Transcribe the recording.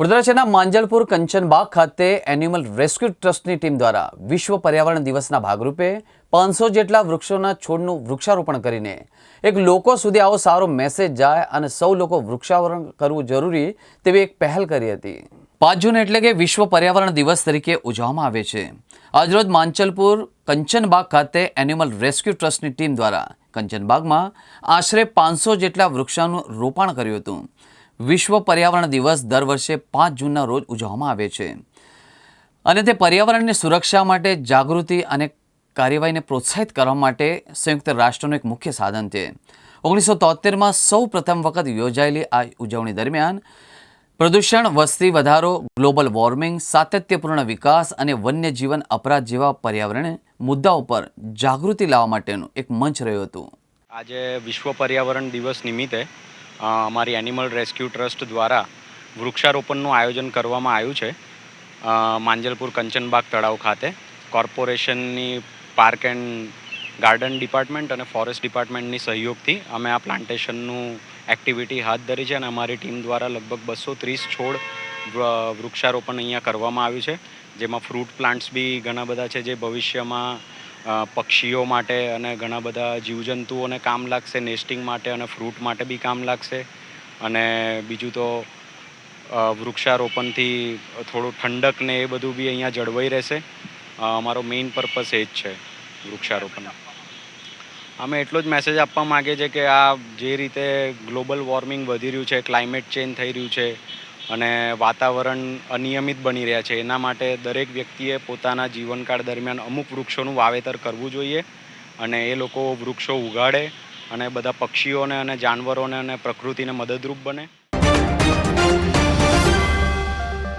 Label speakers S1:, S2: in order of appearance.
S1: વડોદરાના માંજલપુર કંચનબાગ ખાતે animal rescue ટ્રસ્ટની ટીમ દ્વારા વિશ્વ પર્યાવરણ દિવસના ભાગરૂપે પાંચસો જેટલા વૃક્ષોના છોડનું વૃક્ષારોપણ કરીને એક લોકો સુધી આવો સારો મેસેજ જાય અને સૌ લોકો વૃક્ષારોપણ કરવું જરૂરી તેવી એક પહેલ કરી હતી. પાંચ જૂન એટલે કે વિશ્વ પર્યાવરણ દિવસ તરીકે ઉજવવામાં આવે છે. આજરોજ માંચલપુર કંચનબાગ ખાતે એનિમલ રેસ્ક્યુ ટ્રસ્ટની ટીમ દ્વારા કંચનબાગમાં આશરે પાંચસો જેટલા વૃક્ષોનું રોપણ કર્યું હતું. વિશ્વ પર્યાવરણ દિવસ દર વર્ષે પાંચ જૂનના રોજ ઉજવવામાં આવે છે. અને તે પર્યાવરણની સુરક્ષા માટે જાગૃતિ અને કાર્યવાહીને પ્રોત્સાહિત કરવા માટે સંયુક્ત રાષ્ટ્રનું એક મુખ્ય સાધન છે. ઓગણીસો તોતેરમાં સૌ પ્રથમ વખત યોજાયેલી આ ઉજવણી દરમિયાન પ્રદૂષણ, વસ્તી વધારો, ગ્લોબલ વોર્મિંગ, સાતત્યપૂર્ણ વિકાસ અને વન્યજીવન અપરાધ જેવા પર્યાવરણ મુદ્દાઓ પર જાગૃતિ લાવવા માટેનું એક મંચ રહ્યું હતું.
S2: આજે વિશ્વ પર્યાવરણ દિવસ નિમિત્તે અમારી એનિમલ રેસ્ક્યુ ટ્રસ્ટ દ્વારા વૃક્ષારોપણનું આયોજન કરવામાં આવ્યું છે. માંજલપુર કંચનબાગ તળાવ ખાતે. કોર્પોરેશનની પાર્ક એન્ડ ગાર્ડન ડિપાર્ટમેન્ટ અને ફોરેસ્ટ ડિપાર્ટમેન્ટની સહયોગથી અમે આ પ્લાન્ટેશનનું એક્ટિવિટી હાથ ધરી છે અને અમારી ટીમ દ્વારા લગભગ બસો ત્રીસ છોડ વૃક્ષારોપણ અહીંયા કરવામાં આવ્યું છે. જેમાં ફ્રૂટ પ્લાન્ટ્સ બી ઘણા બધા છે જે ભવિષ્યમાં પક્ષીઓ માટે અને ઘણા બધા જીવજંતુઓને કામ લાગશે નેસ્ટિંગ માટે અને ફ્રૂટ માટે બી કામ લાગશે. અને બીજું તો વૃક્ષારોપણથી થોડું ઠંડક ને એ બધું બી અહીંયા જળવાઈ રહેશે. અમારો મેઇન પર્પસ એ જ છે વૃક્ષારોપણ. અમે એટલો જ મેસેજ આપવા માગીએ છીએ કે આ જે રીતે ગ્લોબલ વોર્મિંગ વધી રહ્યું છે ક્લાઇમેટ ચેન્જ થઈ રહ્યું છે અને વાતાવરણ અનિયમિત બની રહ્યા છે. એના માટે દરેક વ્યક્તિએ પોતાના જીવનકાળ દરમિયાન અમુક વૃક્ષોનું વાવેતર કરવું જોઈએ અને એ લોકો વૃક્ષો ઉગાડે અને બધા પક્ષીઓને અને જાનવરોને અને પ્રકૃતિને મદદરૂપ બને.